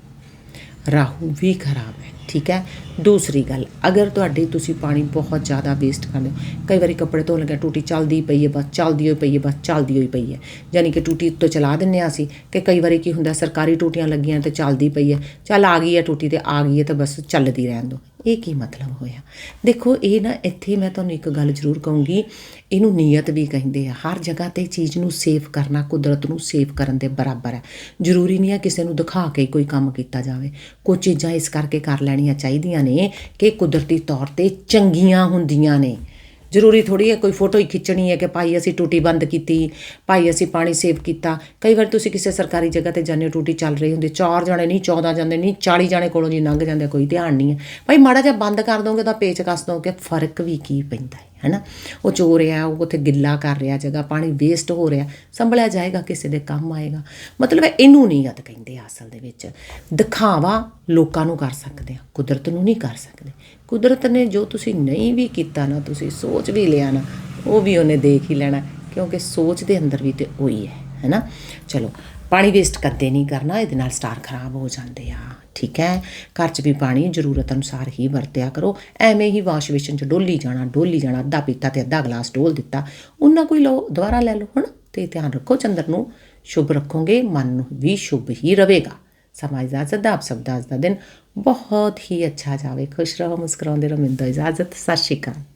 ਰਾਹੂ ਵੀ ਖਰਾਬ ਹੈ। ਠੀਕ ਹੈ। ਦੂਸਰੀ ਗੱਲ, ਅਗਰ ਤੁਹਾਡੇ ਤੁਸੀਂ ਪਾਣੀ ਬਹੁਤ ਜ਼ਿਆਦਾ ਵੇਸਟ ਕਰਦੇ ਹੋ, ਕਈ ਵਾਰੀ ਕੱਪੜੇ ਧੋਣ ਲੱਗੇ ਟੂਟੀ ਚੱਲਦੀ ਪਈ ਹੈ, ਬਸ ਚੱਲਦੀ ਹੋਈ ਪਈ ਹੈ, ਬਸ ਚੱਲਦੀ ਹੋਈ ਪਈ ਹੈ। ਯਾਨੀ ਕਿ ਟੂਟੀ ਉੱਤੋਂ ਚਲਾ ਦਿੰਨੇ ਆ ਅਸੀਂ ਕਿ ਕਈ ਵਾਰੀ ਕੀ ਹੁੰਦਾ ਸਰਕਾਰੀ ਟੂਟੀਆਂ ਲੱਗੀਆਂ ਤੇ ਚੱਲਦੀ ਪਈ ਹੈ, ਚੱਲ ਆ ਗਈ ਹੈ ਟੂਟੀ ਤੇ ਆ ਗਈ ਹੈ ਤਾਂ ਬਸ ਚੱਲਦੀ ਰਹਿਣ ਦਿਓ। ਇਹ ਕੀ ਮਤਲਬ ਹੋਇਆ? ਦੇਖੋ, ਇਹ ਨਾ ਇੱਥੇ ਮੈਂ ਤੁਹਾਨੂੰ ਇੱਕ ਗੱਲ ਜ਼ਰੂਰ ਕਹੂੰਗੀ, ਇਹਨੂੰ ਨੀਅਤ ਵੀ ਕਹਿੰਦੇ ਆ। ਹਰ ਜਗ੍ਹਾ ਤੇ ਚੀਜ਼ ਨੂੰ ਸੇਫ ਕਰਨਾ, ਕੁਦਰਤ ਨੂੰ ਸੇਫ ਕਰਨ ਦੇ ਬਰਾਬਰ ਹੈ। ਜ਼ਰੂਰੀ ਨਹੀਂ ਹੈ ਕਿਸੇ ਨੂੰ ਦਿਖਾ ਕੇ ਕੋਈ ਕੰਮ ਕੀਤਾ ਜਾਵੇ। ਕੁਝ ਚੀਜ਼ਾਂ ਇਸ ਕਰਕੇ ਕਰ ਲੈਣੀਆਂ ਚਾਹੀਦੀਆਂ ਨੇ ਕਿ ਕੁਦਰਤੀ ਤੌਰ ਤੇ ਚੰਗੀਆਂ ਹੁੰਦੀਆਂ ਨੇ। ਜ਼ਰੂਰੀ ਥੋੜੀ ਹੈ, ਕੋਈ ਫੋਟੋ ਹੀ ਖਿੱਚਣੀ ਹੈ ਕਿ ਭਾਈ ਅਸੀਂ ਟੂਟੀ ਬੰਦ ਕੀਤੀ, ਭਾਈ ਅਸੀਂ ਪਾਣੀ ਸੇਵ ਕੀਤਾ। ਕਈ ਵਾਰ ਤੁਸੀਂ ਕਿਸੇ ਸਰਕਾਰੀ ਜਗ੍ਹਾ ਤੇ ਜਾਂਦੇ ਹੋ, ਟੂਟੀ ਚੱਲ ਰਹੀ ਹੁੰਦੀ, ਚਾਰ ਜਾਣੇ ਨਹੀਂ 14 ਜਾਂਦੇ ਨਹੀਂ 40 ਜਾਣੇ ਕੋਲੋਂ ਜੀ ਲੰਘ ਜਾਂਦੇ ਕੋਈ ਧਿਆਨ ਨਹੀਂ ਹੈ। ਭਾਈ ਮਾੜਾ ਜਿਹਾ ਬੰਦ ਕਰ ਦੋਗੇ ਤਾਂ ਪੇਚ ਕੱਸ ਦੋਗੇ, ਫ਼ਰਕ ਵੀ ਕੀ ਪੈਂਦਾ ਹੈ, ਹੈਨਾ? ਉਹ ਚੋ ਰਿਹਾ, ਉਹ ਉੱਥੇ ਗਿੱਲਾ ਕਰ ਰਿਹਾ ਜਗ੍ਹਾ, ਪਾਣੀ ਵੇਸਟ ਹੋ ਰਿਹਾ, ਸੰਭਲਿਆ ਜਾਏਗਾ, ਕਿਸੇ ਦੇ ਕੰਮ ਆਏਗਾ। ਮਤਲਬ ਇਹਨੂੰ ਨੀਅਤ ਕਹਿੰਦੇ ਆ ਅਸਲ ਦੇ ਵਿੱਚ। ਦਿਖਾਵਾ ਲੋਕਾਂ ਨੂੰ ਕਰ ਸਕਦੇ ਆ, ਕੁਦਰਤ ਨੂੰ ਨਹੀਂ ਕਰ ਸਕਦੇ। ਕੁਦਰਤ ਨੇ ਜੋ ਤੁਸੀਂ ਨਹੀਂ ਵੀ ਕੀਤਾ ਨਾ, ਤੁਸੀਂ ਸੋਚ ਵੀ ਲਿਆ ਨਾ, ਉਹ ਵੀ ਉਹਨੇ ਦੇਖ ਹੀ ਲੈਣਾ, ਕਿਉਂਕਿ ਸੋਚ ਦੇ ਅੰਦਰ ਵੀ ਤੇ ਉਹੀ ਹੈ, ਹੈਨਾ? ਚਲੋ, ਪਾਣੀ ਵੇਸਟ ਕਦੇ ਨਹੀਂ ਕਰਨਾ, ਇਹਦੇ ਨਾਲ ਸਟਾਰ ਖਰਾਬ ਹੋ ਜਾਂਦੇ ਆ, ਠੀਕ ਹੈ? ਘਰ 'ਚ ਵੀ ਪਾਣੀ ਜ਼ਰੂਰਤ ਅਨੁਸਾਰ ਹੀ ਵਰਤਿਆ ਕਰੋ, ਐਵੇਂ ਹੀ ਵਾਸ਼ ਬੇਸਿਨ 'ਚ ਡੋਲੀ ਜਾਣਾ ਡੋਲੀ ਜਾਣਾ, ਅੱਧਾ ਪੀਤਾ ਤੇ ਅੱਧਾ ਗਲਾਸ ਡੋਲ ਦਿੱਤਾ, ਉਹਨਾਂ ਕੋਈ ਲਓ, ਦੁਬਾਰਾ ਲੈ ਲਓ ਹੁਣ ਤੇ ਧਿਆਨ ਰੱਖੋ, ਚੰਦਰ ਨੂੰ ਸ਼ੁਭ ਰੱਖੋਗੇ, ਮਨ ਨੂੰ ਵੀ ਸ਼ੁਭ ਹੀ ਰਹੇਗਾ। ਸਮਾਜ ਇਜਾਜ਼ਤ ਦਾ ਆਪ ਸਭ ਦਾ ਅੱਜ ਦਾ ਦਿਨ ਬਹੁਤ ਹੀ ਅੱਛਾ ਜਾਵੇ। ਖੁਸ਼ ਰਹੋ ਮੁਸਕਰਾਉਂਦੇ ਰਹੋ ਮਿੰਦੋ ਇਜਾਜ਼ਤ। ਸਤਿ ਸ਼੍ਰੀ ਅਕਾਲ।